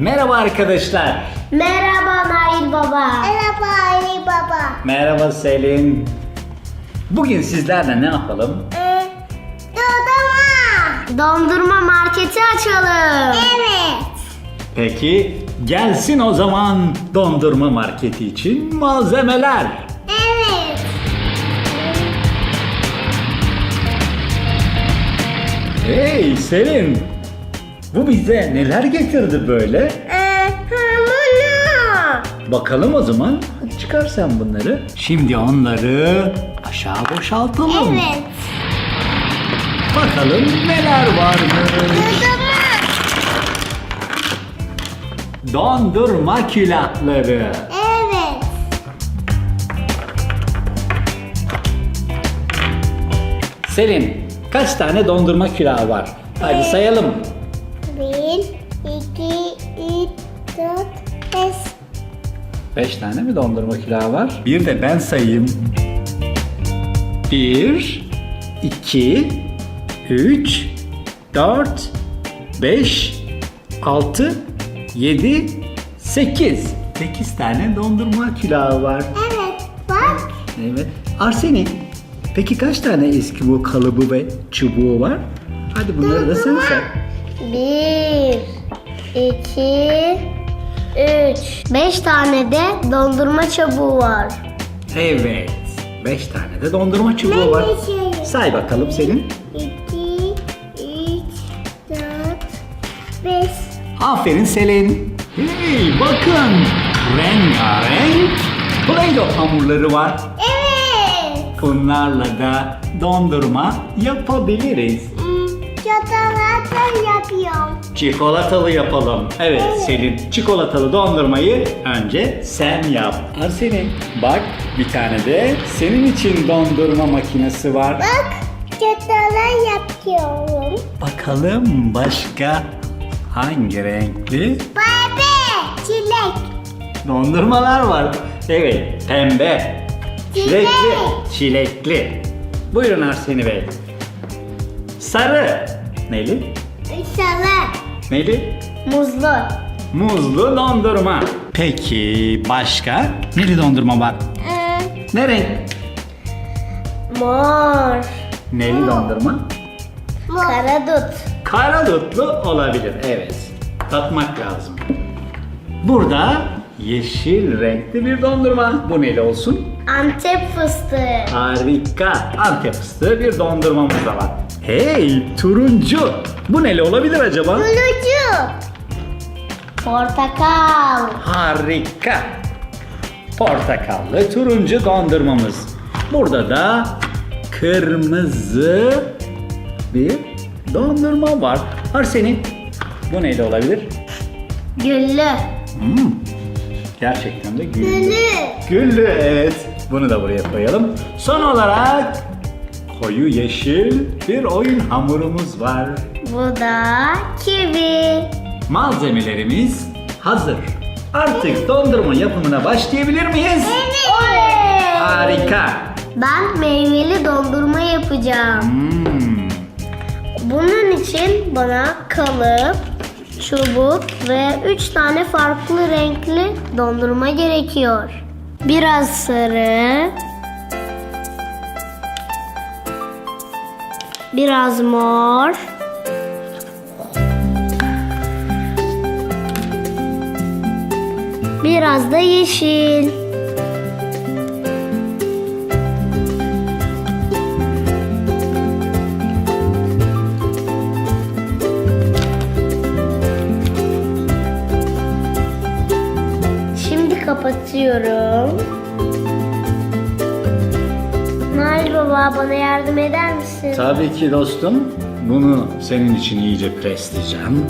Merhaba arkadaşlar. Merhaba Nail Baba. Merhaba Ali Baba. Merhaba Selin. Bugün sizlerle ne yapalım? Ee, Dodoma. Dondurma marketi açalım. Evet. Peki gelsin o zaman dondurma marketi için malzemeler. Evet. Hey Selin. Bu bize neler getirdi böyle? Ee, hamuru. Bakalım o zaman. Hadi çıkar sen bunları. Şimdi onları aşağı boşaltalım. Evet. Bakalım neler varmış. Dondurma külahları. Evet. Selin, kaç tane dondurma külahı var? Hadi sayalım. Dört, beş. Beş tane mi dondurma külahı var? Bir de ben sayayım. Bir, iki, üç, dört, beş, altı, yedi, sekiz. Sekiz tane dondurma külahı var. Evet. Bak. Evet. Arseni, peki kaç tane eski bu kalıbı ve çubuğu var? Hadi bunları da sen say. Bir, iki, üç. Beş tane de dondurma çubuğu var. Evet. Beş tane de dondurma çubuğu var. sayayım. Say bakalım Selin. İki, üç, dört, beş. Aferin Selin. Hey bakın. Rengarenk Play-Doh hamurları var. Evet. Bunlarla da dondurma yapabiliriz. Hmm, Çikolata yapıyorum. Çikolatalı yapalım. Evet Selin, çikolatalı dondurmayı önce sen yap. Arsenin, bak bir tane de senin için dondurma makinesi var. Bak çikolata yapıyorum. Bakalım başka hangi renkli Bebe, çilek. dondurmalar var? Evet, pembe, çilekli, çilekli. Buyurun Arseni Bey. Sarı, neli? Salak. Neli? Muzlu. Muzlu dondurma. Peki başka? Neli dondurma var? Ee, Ne renk? Mor. Neli dondurma? mor. Karadut. Kara dutlu olabilir. Evet. Tatmak lazım. Burada yeşil renkli bir dondurma. Bu neli olsun? Antep fıstığı. Harika. Antep fıstığı bir dondurmamız da var. Hey turuncu. Bu neli olabilir acaba? Bulucu. Portakal. Harika. Portakallı turuncu dondurmamız. Burada da kırmızı bir dondurma var. Arsenin bu neydi olabilir? Güllü. Hmm, Gerçekten de güllü. Gülü. Güllü evet. Bunu da buraya koyalım. Son olarak koyu yeşil bir oyun hamurumuz var. Bu da kivi. Malzemelerimiz hazır. Artık dondurma yapımına başlayabilir miyiz? Oley! Harika. Ben meyveli dondurma yapacağım. Hmm, Bunun için bana kalıp, çubuk ve 3 tane farklı renkli dondurma gerekiyor. Biraz sarı, biraz mor, biraz da yeşil. Şimdi kapatıyorum. Bana yardım eder misin? Tabii ki dostum. Bunu senin için iyice presleyeceğim.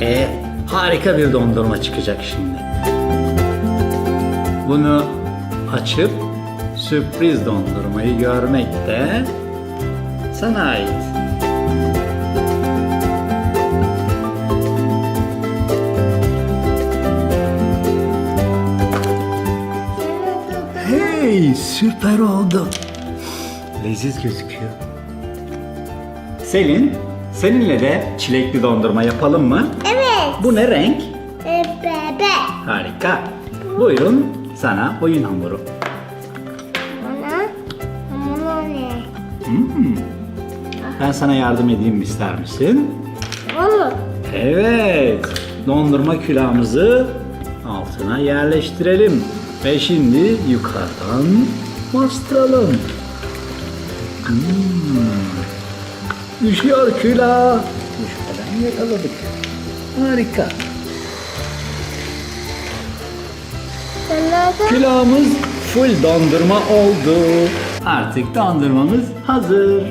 Ve harika bir dondurma çıkacak şimdi. Bunu açıp sürpriz dondurmayı görmek de sana ait. Süper oldu. Leziz gözüküyor. Selin Seninle de çilekli dondurma yapalım mı? Evet. Bu ne renk? E, bebe. Harika. Buyurun sana oyun hamuru. Bana. Bana ne? Hmm. Ben sana yardım edeyim ister misin? Onu. Evet. Dondurma külahımızı altına yerleştirelim. Ve şimdi yukarıdan bastıralım. Hmm. Düşüyor külah. Düşmeden yakaladık. Harika. Külahımız full dondurma oldu. Artık dondurmamız hazır.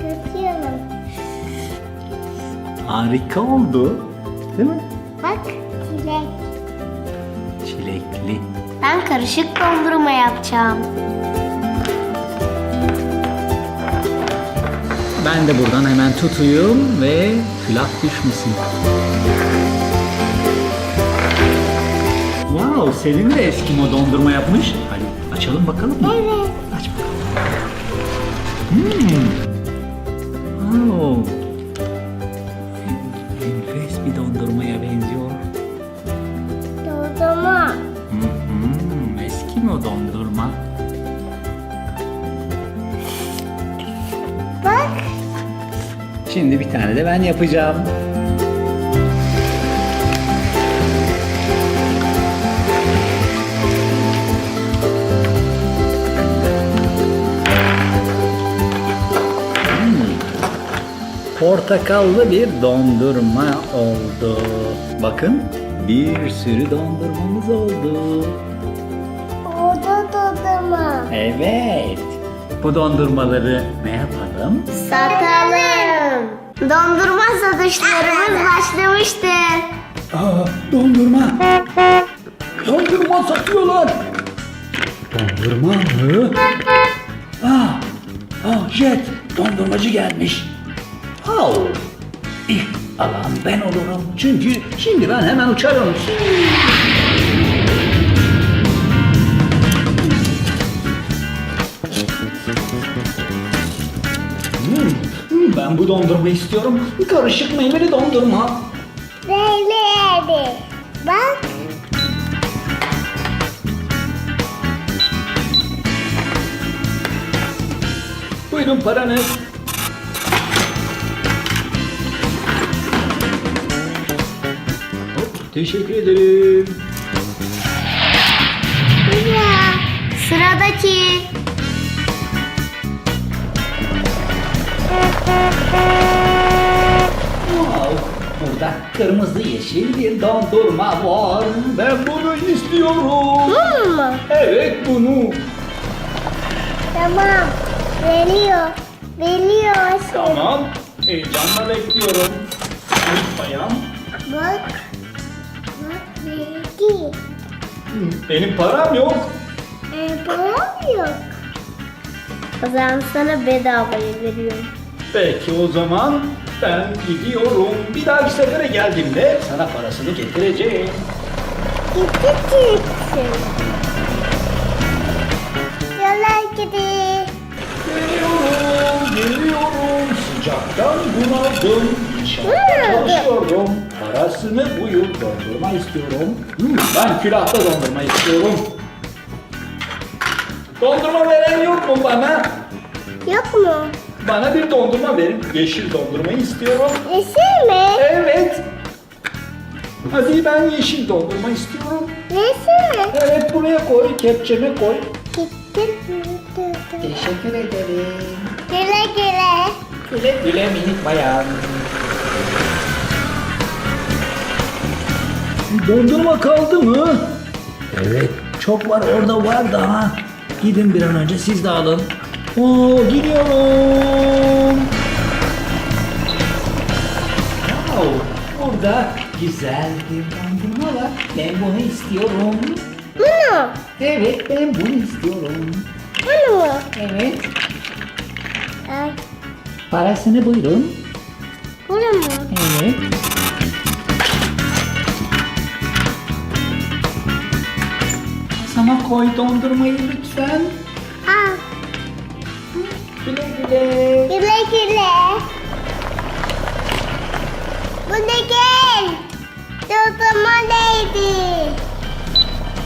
Tutuyorum. Harika oldu. Değil mi? Bak. Çilek. Çilekli. Ben karışık dondurma yapacağım. Ben de buradan hemen tutuyum ve külah düşmesin. Wow, Selin de Eskimo dondurma yapmış. Hadi açalım bakalım mı? Evet. Aç bakalım. Hmm. Wow. Dondurma. Bak. Şimdi bir tane de ben yapacağım. Hmm. Portakallı bir dondurma oldu. Bakın bir sürü dondurmamız oldu. Dondurma. Evet. Bu dondurmaları ne yapalım? Satalım. Dondurma satışlarımız başlamıştır. Aa, dondurma. Dondurma satıyorlar. Dondurma mı? Aa, aa Jet, dondurmacı gelmiş. Au. İlk alan ben olurum. Çünkü şimdi ben hemen uçarım. Hmm, ben bu dondurma istiyorum. Karışık meyveli dondurma. Böyle Bak. Buyurun paranız. Hop, teşekkür ederim. Ya. Sıradaki. Burada kırmızı yeşil bir dondurma var. Ben bunu istiyorum. Bu mu? Evet bunu. Tamam. Veriyor. Veriyor. Tamam. Heyecanla bekliyorum. Unutmayın. Bak. Bak verdi. Benim param yok. E, param yok. O zaman sana bedavaya veriyorum. Peki o zaman ben gidiyorum. Bir dahaki sefere geldiğimde sana parasını getireceğim. Çıksın. Yola gidiyor. Geliyorum, geliyorum. Sıcaktan bunaldım. İnşaata Hmm. çalışıyorum. Parasını buyur, dondurma istiyorum. Hmm, ben külahta dondurma istiyorum. Dondurma veren yok mu bana? Yok mu? Bana bir dondurma verin. Yeşil dondurma istiyorum. Resim mi? Evet. Hadi ben yeşil dondurma istiyorum. Resim mi? Evet buraya koy, kepçeme koy. Gitti. Teşekkür ederim. Güle güle. Güle güle minik bayan. Dondurma kaldı mı? Evet, çok var orada var daha. Gidin bir an önce siz de alın. Oo, gidiyorum. Wow, burada güzel bir dondurma var. Ben bunu istiyorum. Bunu. Evet, ben bunu istiyorum. Bunu mu? Evet, Ay, parasını buyurun. bunu mu? Evet. Sana koy dondurmayı lütfen. Güle güle. Güle güle. Bu ne gel? Tutuma değdi.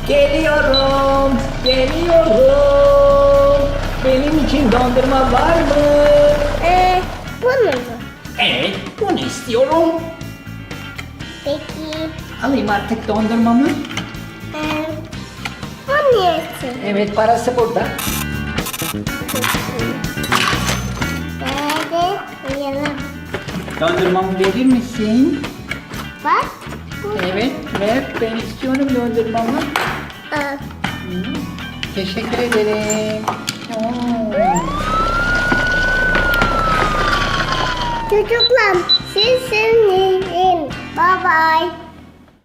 Geliyorum. Geliyorum. Benim için dondurma var mı? Ee, bunu mu? Evet, bunu istiyorum. Peki. Alayım artık dondurmamı. Ee, bu niyeti? Evet, parası burada. Uyalım. Dondurmamı verir misin? Bak. Evet, ver. Ben istiyorum dondurmamı. Aa, Teşekkür ederim. Oo. Çocuklar siz senin. Bye bye.